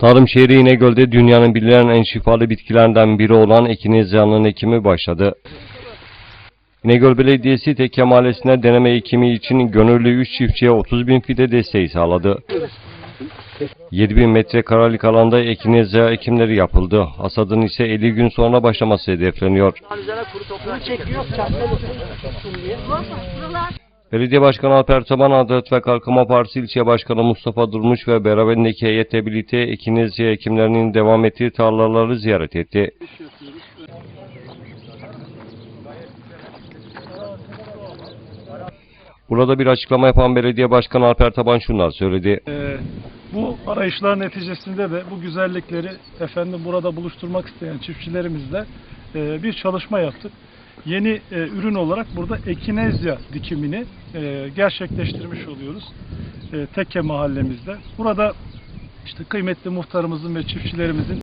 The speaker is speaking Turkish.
Tarım şehri İnegöl'de dünyanın bilinen en şifalı bitkilerinden biri olan ekinezyanın ekimi başladı. İnegöl Belediyesi Tekke Mahallesi'ne deneme ekimi için gönüllü 3 çiftçiye 30 bin fide desteği sağladı. 7 bin metrekarelik alanda ekinezya ekimleri yapıldı. Hasadın ise 50 gün sonra başlaması hedefleniyor. Belediye Başkanı Alper Taban, Adalet ve Kalkınma Partisi İlçe Başkanı Mustafa Durmuş ve beraberindeki heyetle birlikte ekinezya ekimlerinin devam ettiği tarlaları ziyaret etti. Burada bir açıklama yapan Belediye Başkanı Alper Taban şunlar söyledi. Ee, bu arayışlar neticesinde de bu güzellikleri efendim burada buluşturmak isteyen çiftçilerimizle e, bir çalışma yaptık. Yeni e, ürün olarak burada ekinezya dikimini e, gerçekleştirmiş oluyoruz. E, Tekke mahallemizde. Burada işte kıymetli muhtarımızın ve çiftçilerimizin